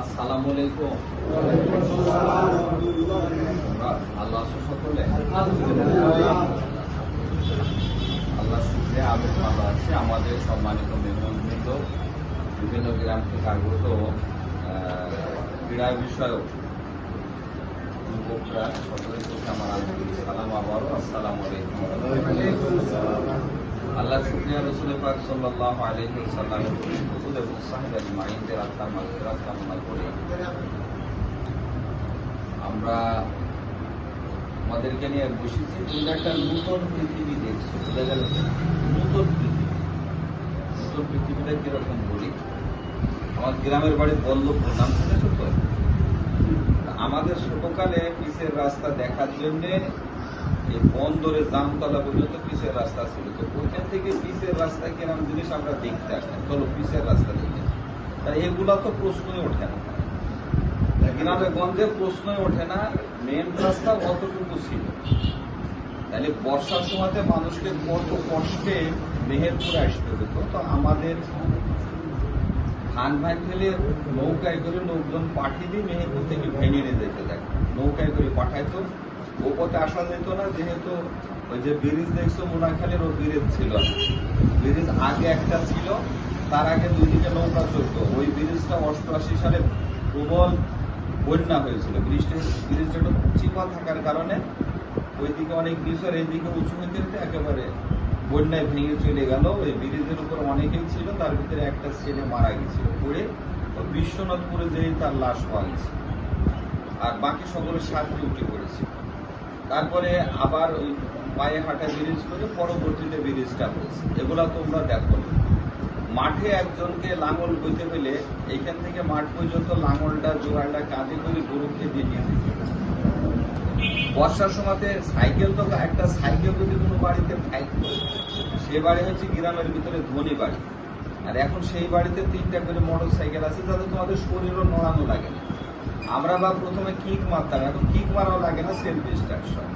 আসসালামু আলাইকুম। আল্লাহ সকলে আল্লাহ শুক্রিয়া, আমি ভালো আছি। আমাদের সম্মানিত মেহমানবৃন্দ, বিভিন্ন গ্রাম থেকে আগত ক্রীড়া বিষয়ক যুবকরা, সকলের প্রতি আমার আন্তরিক সালাম, আবারও আসসালামু আলাইকুম। আল্লাহ শুক্রিয়া রসুল পাক ওয়াসাল্লামের প্রতি রসুল এবং সাহেব আজমাইনদের আত্মার মাগফিরাত কামনা করে। আমরা আমাদেরকে নিয়ে বসেছি। তোমরা একটা নতুন পৃথিবী দেখছ বোঝা গেল নতুন পৃথিবী। নতুন পৃথিবীটা কীরকম বলি? আমার গ্রামের বাড়ি বল্লভপুর, নাম শুনেছো তো? আমাদের ছোটকালে পিসের রাস্তা দেখার জন্য বন্দরের জামতলা পর্যন্ত পিসের রাস্তা ছিল। তো ওইখান থেকে পিসের রাস্তা কিরম জিনিস আমরা দেখতে আসতাম চলো পিসের রাস্তা দেখে। তাই এগুলা তো প্রশ্নই ওঠে না। প্রশ্নই ওঠে না মেন রাস্তা অতটুকু ছিল। তাহলে বর্ষার সময়তে মানুষকে কত কষ্টে মেহেরপুরে আসতে হতো। তো আমাদের ধান ভাই ফেলে নৌকায় করে লোকজন পাঠিয়ে দিয়ে মেহেরপুর থেকে ভেঙে নিয়ে যেতে থাকে। নৌকায় করে পাঠাইতো ও পথে আসা যেত না, যেহেতু ওই যে ব্রিজ দেখছ মোনাখালের ও ব্রিজ ছিল। ব্রিজ আগে একটা ছিল, তার আগে দুই দিকে নৌকা চলতো। ওই ব্রিজটা অষ্টআশি সালে প্রবল বন্যা হয়েছিল। ব্রিজটা ব্রিজটা একটু চিপা থাকার কারণে ওইদিকে অনেক বিষয় এইদিকে উঁচু হইতে একেবারে বন্যায় ভেঙে চলে গেল। ওই ব্রিজের উপর অনেকেই ছিল, তার ভিতরে একটা ছেলে মারা গেছিল পড়ে। বিশ্বনাথপুরে যেয়ে তার লাশ পাওয়া গেছে। আর বাকি সকলের সাথে উঠে পড়েছে। তারপরে আবার ওই পায়ে হাঁটা ব্রিজ করে পরবর্তীতে ব্রিজটা হয়েছে। এগুলা তোমরা দেখো মাঠে একজনকে লাঙল বইতে পেলে এইখান থেকে মাঠ পর্যন্ত লাঙলটা জোড়াটা কাঁধে করে গরুকে দিয়ে নিয়ে বর্ষার সময়তে সাইকেল তো একটা সাইকেল যদি কোনো বাড়িতে থাকতো সে বাড়ি হচ্ছে গ্রামের ভিতরে ধনী বাড়ি। আর এখন সেই বাড়িতে তিনটা করে মোটর সাইকেল আছে যাতে তোমাদের শরীরও নড়ানো লাগে না। আমরা বা প্রথমে কিক মারতাম, এখন কিক মারাও লাগে না সেলফ সব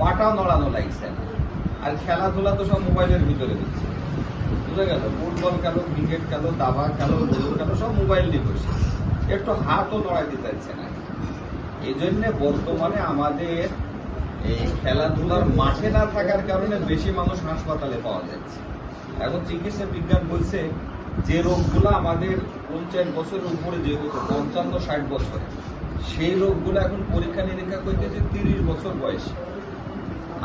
পাটাও নড়ানো লাগছে। আর খেলাধুলা তো সব মোবাইলের ভিতরে দিচ্ছে। বুঝা গেল? ফুটবল খেলো ক্রিকেট খেলো, দাবা খেলো খেলো, সব মোবাইল নিয়ে বসে। একটু হাতও নড়াই দিতে চাইছে না। এই জন্য বর্তমানে আমাদের এই খেলাধুলার মাঠে না থাকার কারণে বেশি মানুষ হাসপাতালে পাওয়া যাচ্ছে। এখন চিকিৎসা বিজ্ঞান বলছে যে রোগগুলো আমাদের পঞ্চাশ বছরের উপরে যে হতো পঞ্চান্ন, ষাট বছর, সেই রোগগুলো এখন পরীক্ষা নিরীক্ষা করতেছে তিরিশ বছর বয়সে।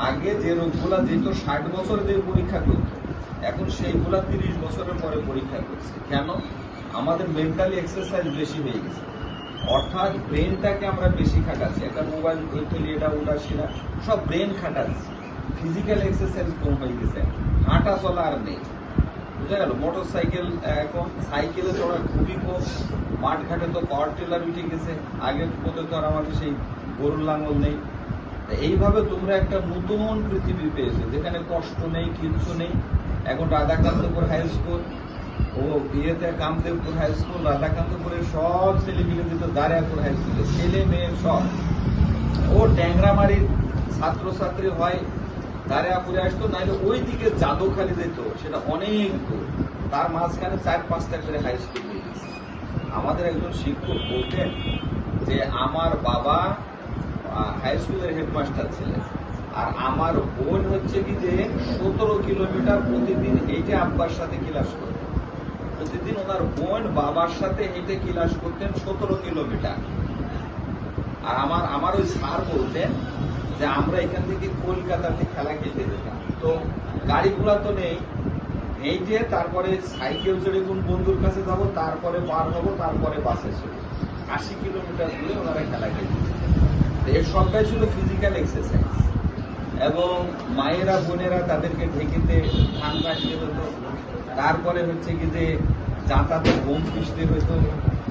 আগে যে রোগগুলো যেত ষাট বছর যে পরীক্ষা করত, এখন সেইগুলা তিরিশ বছরের পরে পরীক্ষা করছে। কেন? আমাদের মেন্টালি এক্সারসাইজ বেশি হয়ে গেছে। অর্থাৎ ব্রেনটাকে আমরা বেশি খাটাচ্ছি। একটা মোবাইল ধরতে এটা ওটা সেটা, সব ব্রেন খাটাচ্ছি। ফিজিক্যাল এক্সারসাইজ কম হয়ে গেছে। হাঁটা চলা আর নেই। বুঝা গেল মোটর সাইকেল এখন সাইকেলে চড়া খুবই কম। মাঠ ঘাটে তো পাওয়ার টিলার উঠে গেছে। আগের মতো তো আর আমাদের সেই গরুর লাঙ্গল নেই। এইভাবে তোমরা একটা নতুন পৃথিবী পেয়েছ, যেখানে কষ্ট নেই, কিচ্ছু নেই। এখন রাধাকান্তপুর হাই স্কুল ও বিয়েতে কামদেবপুর হাই স্কুল রাধাকান্তপুরের সব ছেলে মিলে দিত দারিয়াপুর হাই স্কুলে ছেলে মেয়ে সব। ও ট্যাংরামারির ছাত্রছাত্রী হয় দারিয়াপুরে আসতো নাহলে ওই দিকে জাদুখালি যেত সেটা অনেক দূর। তার মাঝখানে চার পাঁচটা করে হাই স্কুল হয়ে গেছে। আমাদের একজন শিক্ষক বলতেন যে, আমার বাবা হাই স্কুলের হেডমাস্টার ছিলেন। আর আমার বোন হচ্ছে কি যে, সতেরো কিলোমিটার প্রতিদিন হেঁটে আব্বার সাথে ক্লাস করতেন প্রতিদিন ওনার বোন বাবার সাথে হেঁটে ক্লাস করতেন সতেরো কিলোমিটার। আর আমার আমার ওই স্যার বলতেন যে আমরা এখান থেকে কলকাতাতে খেলা খেলতে যেতাম। তো গাড়িগুলা তো নেই। এই যে তারপরে সাইকেল চড়ে কোন বন্ধুর কাছে যাব, তারপরে পার হব, তারপরে বাসে চড়ে আশি কিলোমিটার দূরে ওনারা খেলা খেলতে এর সবটাই ছিল ফিজিক্যাল এক্সারসাইজ এবং মায়েরা, বোনেরা তাদেরকে ঢেকেতে ধান কাটতে হতো। তারপরে হচ্ছে কি যে যাতায়াতে বোম পিষতে হতো।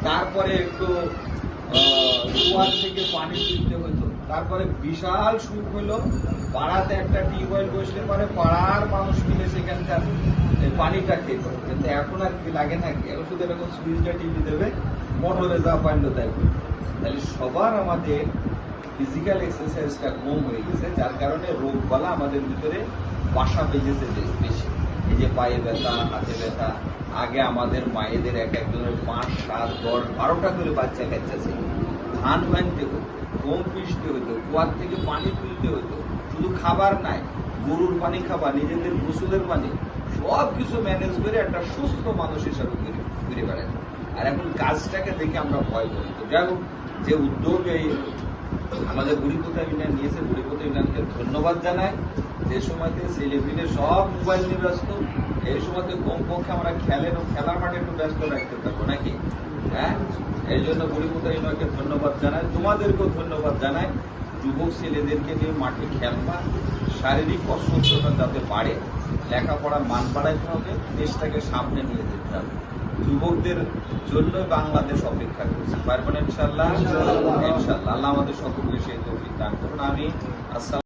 তারপরে একটু কুয়ার থেকে পানি তুলতে হতো। তারপরে বিশাল সুখ হলো পাড়াতে একটা টিউবওয়েল বসলে পরে পাড়ার মানুষ মিলে সেখানকার পানিটা খেত। কিন্তু এখন আর কি লাগে না এখন শুধু এরকম সুইচটা টিভি দেবে, মোটরে যা পাইলো তাই। তাহলে সবার আমাদের ফিজিক্যাল এক্সারসাইজটা কম হয়ে গেছে, যার কারণে রোগ বলা আমাদের ভিতরে বাসা বেঁধেছে বেশ- এই যে পায়ে ব্যথা, হাতে ব্যথা, আগে আমাদের মায়েদের এক একজনের পাঁচ, সাত, দশ, বারোটা করে বাচ্চা কাচ্চা ছিল। ধান ভাঙতে হতো। গম পিষতে হতো কুয়ার থেকে পানি তুলতে হতো শুধু খাবার নাই, গরুর পানি খাবার নিজেদের গোসলের পানি, সব কিছু ম্যানেজ করে একটা সুস্থ মানুষ হিসাবে ঘুরে বেড়ায়। আর এখন কাজটাকে দেখে আমরা ভয় করি। তো যাই হোক, যে উদ্যোগ এই আমাদের বুড়িপোতা ইউনিয়ন নিয়েছে বুড়িপোতা ইউনিয়নকে ধন্যবাদ জানাই। যে সময়তে ছেলেপিলে সব মোবাইল নিয়ে ব্যস্ত, এই সময়তে কমপক্ষে আমরা খেলেন ও খেলার মাঠে একটু ব্যস্ত রাখতে পারব নাকি? হ্যাঁ? এই জন্য বুড়িপোতা ইউনিয়নকে ধন্যবাদ জানাই। তোমাদেরকেও ধন্যবাদ জানাই। যুবক ছেলেদেরকে নিয়ে মাঠে খেলবা। শারীরিক অসুস্থতা যাতে বাড়ে লেখাপড়ার মান বাড়াইতে হবে দেশটাকে সামনে নিয়ে যেতে হবে। যুবকদের জন্যই বাংলাদেশ অপেক্ষা করছে। পারবেন ইনশাল্লাহ ইনশাল্লাহ আল্লাহ আমাদের সকলকে সেই তৌফিক দান করুন। আমি আসসালাম